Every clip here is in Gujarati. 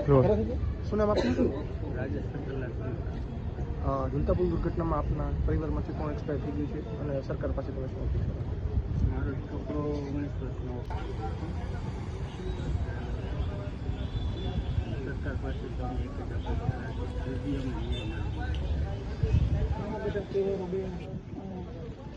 શું નામ આપનું? ઝુલતા પુલ દુર્ઘટનામાં આપના પરિવારમાંથી કોણ એક્સપાયર થઈ ગયું છે અને સરકાર પાસે તમે શું અપેક્ષા મારો છોકરો ઓગણીસ વર્ષનો સરકાર પાસે તો અમે એક જ અપેક્ષા રાખીએ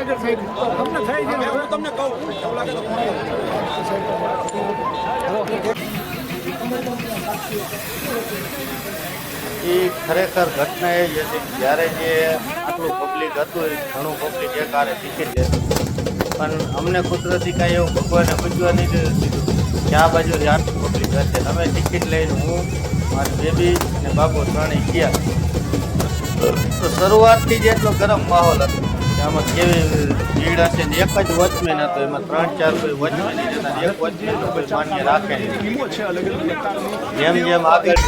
એ ખરેખર ઘટના એ જ હતી. જ્યારે જે આટલું પબ્લિક હતું એ ઘણું પબ્લિક એકારે ટિકિટ લેતું પણ અમને કુદરતી કાંઈ એવું ભગવાને પૂછવા નહીં દીધું. કે આ બાજુ આટલું પબ્લિક હશે. અમે ટિકિટ લઈને હું મારી બેબી અને બાપુ ત્રણેય ગયા. તો શરૂઆતથી જ એટલો ગરમ માહોલ હતો. આમાં કેવી ભીડ હશે એક જ વોચમેન હતો એમાં ત્રણ, ચાર કોઈ વોચમેન એક વોચમેન રાખે જેમ જેમ આગળ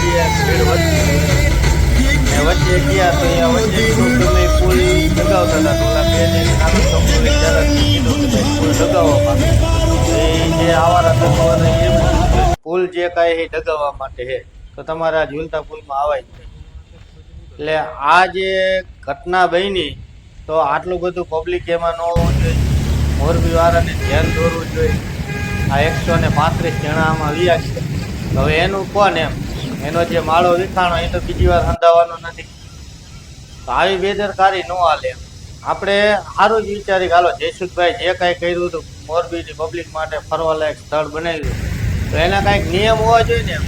વચ્ચે ગયા તો અહીંયા પુલ એ જે આવારા જે કાંઈ એ ડગાવવા માટે છે. તો તમારા ઝૂલતા પુલમાં આવાય. એટલે આ જે ઘટના બની તો આટલું બધું પબ્લિક એમાં ન હોવું જોઈએ. મોરબી વાળાને ધ્યાન દોરવું જોઈએ. આ એકસો ને પાંત્રીસ જણા આમાં વ્યા છે. હવે એનું કોણ એમ? એનો જે માળો વિખાણો, એ તો બીજી વાર સંધાવાનો નથી. આવી બેદરકારી ન હાલે એમ. આપણે સારું જ વિચારી હાલો, જયસુખભાઈ જે કાંઈ કર્યું હતું મોરબીની પબ્લિક માટે ફરવાલાયક સ્થળ બનાવ્યું. તો એના કાંઈક નિયમ હોવા જોઈએ ને એમ.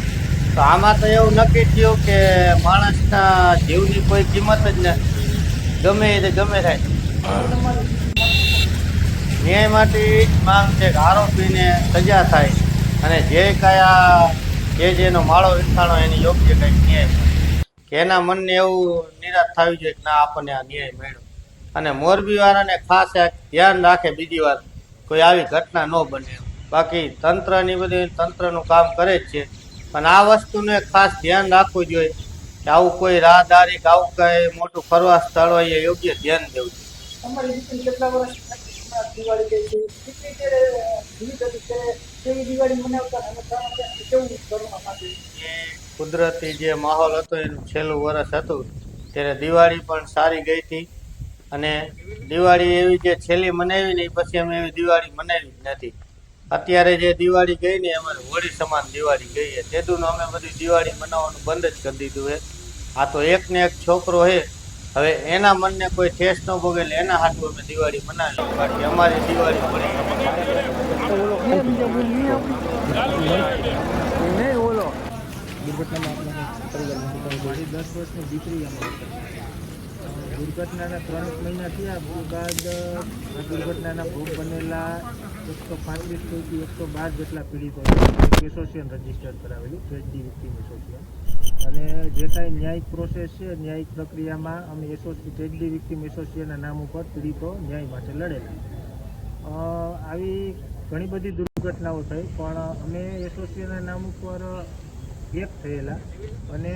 તો આમાં તો એવું નક્કી થયું કે માણસના જીવની કોઈ કિંમત જ નથી. ગમે તે ગમે થાય. ન્યાય માટે માંગ છે કે આરોપીને સજા થાય અને જે આ જે જેનો માળો વિખાણો એની યોગ્ય કંઈક ન્યાય કે એના મનને એવું નિરાશ થવી જોઈએ કે ના, આપણને આ ન્યાય મળ્યો. અને મોરબી વાળાને ખાસ ધ્યાન રાખે બીજી વાર કોઈ આવી ઘટના ન બને બાકી તંત્રની બધી, તંત્રનું કામ કરે જ છે. પણ આ વસ્તુનું ખાસ ધ્યાન રાખવું જોઈએ. આવું કોઈ રાહદારી કે આવું કઈ મોટું ફરવા સ્થળ હોય એ યોગ્ય ધ્યાન દેવું જોઈએ. કેટલા વર્ષ દિવાળી ગઈ છે? કેટલી ત્યારે જીવિત હતી ત્યારે કેવી દિવાળી મનાવતા અને કેવું કરવા માટે કુદરતી જે માહોલ હતો એનું છેલ્લું વર્ષ હતું ત્યારે દિવાળી પણ સારી ગઈ હતી. અને દિવાળી એવી જે છેલ્લી મનાવી ને એ પછી અમે એવી દિવાળી મનાવી જ નથી. અત્યારે જે દિવાળી ગઈ ને અમારે હોળી સમાન દિવાળી ગઈ છે. તેદું અમે બધી દિવાળી મનાવવાનું બંધ જ કરી દીધું છે. આ તો એક ને એક છોકરો છે. હવે એના મનને કોઈ ઠેસ ન ભોગે એના હાથું અમે દિવાળી મનાવી બાકી અમારી દિવાળી પડી દુર્ઘટનામાં કોણ મારી દસ વર્ષની દીકરી દુર્ઘટનાના ત્રણ મહિના થયા. બાદ દુર્ઘટનાના ભોગ બનેલા એકસો પાંત્રીસ પૈકી એકસો બાર જેટલા પીડિતો એસોસિએશન રજિસ્ટર કરાવેલું ટ્રેજડી વિક્ટીમ એસોસિએશન અને જે કાંઈ ન્યાયિક પ્રોસેસ છે, ન્યાયિક પ્રક્રિયામાં અમે એસોસી ટ્રેજડી વિક્ટીમ એસોસિએશનના નામ ઉપર પીડિતો ન્યાય માટે લડેલા. આવી ઘણી બધી દુર્ઘટનાઓ થઈ, પણ અમે એસોસિએશનના નામ ઉપર એક થયેલા અને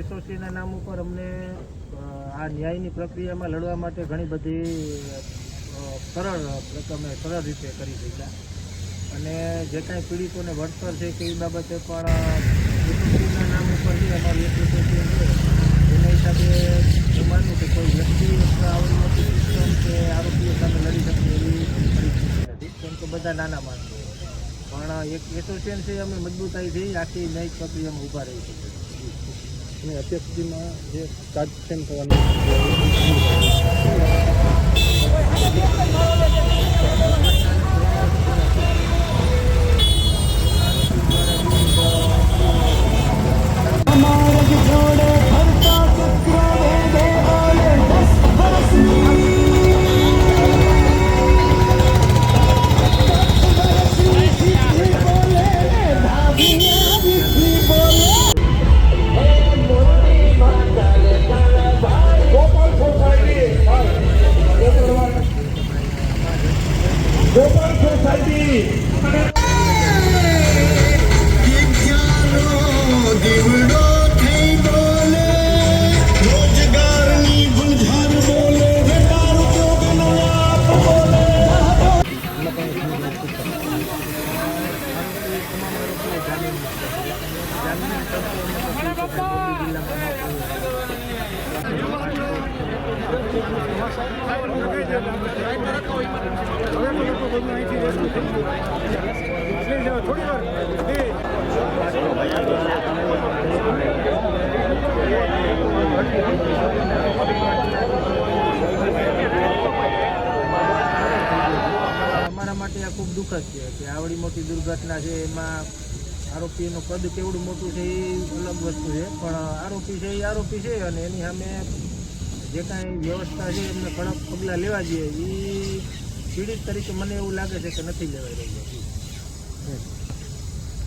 એસોસિએશનના નામ ઉપર અમને આ ન્યાયની પ્રક્રિયામાં લડવા માટે ઘણી બધી સરળ અમે સરળ રીતે કરી શક્યા અને જે કાંઈ પીડિતોને વળતર છે કે એ બાબતે પણ નામ ઉપરથી અમારી એક એસોસિએશન છે. એના હિસાબે હું માનું કે કોઈ વ્યક્તિ આવડી સિસ્ટમ કે આરોપીઓ સામે લડી શકે એવી પરિસ્થિતિ નથી. કેમ કે બધા નાના માણસો પણ એક એસોસિએશન છે અમે મજબૂતાઈથી આખી ન્યાયિક પ્રક્રિયામાં ઊભા રહી શકીએ અને અત્યાર સુધીમાં જે કાર્યક્ષમ થવાનું હવે લોકો બધું થોડી વાર. છે કે આવડી મોટી દુર્ઘટના છે એમાં આરોપીનું કદ કેવડું મોટું છે એ અલગ વસ્તુ છે પણ આરોપી છે એ આરોપી છે અને એની સામે જે કાંઈ વ્યવસ્થા છે એમને કડક પગલાં લેવા જોઈએ એ પીડિત તરીકે મને એવું લાગે છે કે નથી લેવાઈ રહ્યું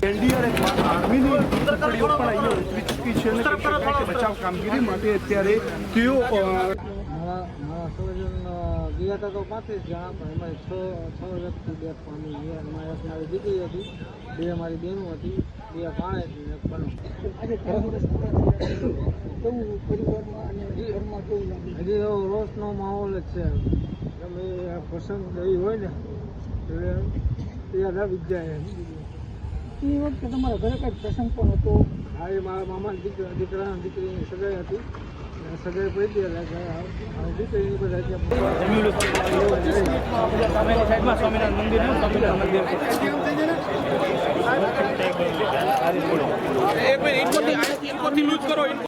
એનડીઆરએફ આર્મીની ટુકડીઓ પણ અહીંયા ઉતરી ચૂકી છે અને કહી શકાય કે બચાવ કામગીરી માટે અત્યારે તેઓ મારા મારા સ્વજન ગયા હતા તો પાંત્રીસ જણા પણ એમાં છ છ વ્યક્તિ ડેથ પામી ગયા. એમાં એક મારી દીકરી હતી બે મારી બહેનો હતી બે ભાણે. હતી એક બનો હજી તો રોષનો માહોલ જ છે. તમે આ પ્રસંગ ગઈ હોય ને એટલે યાદ આવી જાય એ વખતે તમારા ઘરે કઈ પ્રસંગ પણ હતો? હા એ મારા મામાની દીકરા દીકરાના દીકરીની સગાઈ હતી. અને સગાઈ પડી એટલે આ દીકરીની બધા એક મિનિટ ઇનપુટથી ઇનપુટથી લૂઝ કરો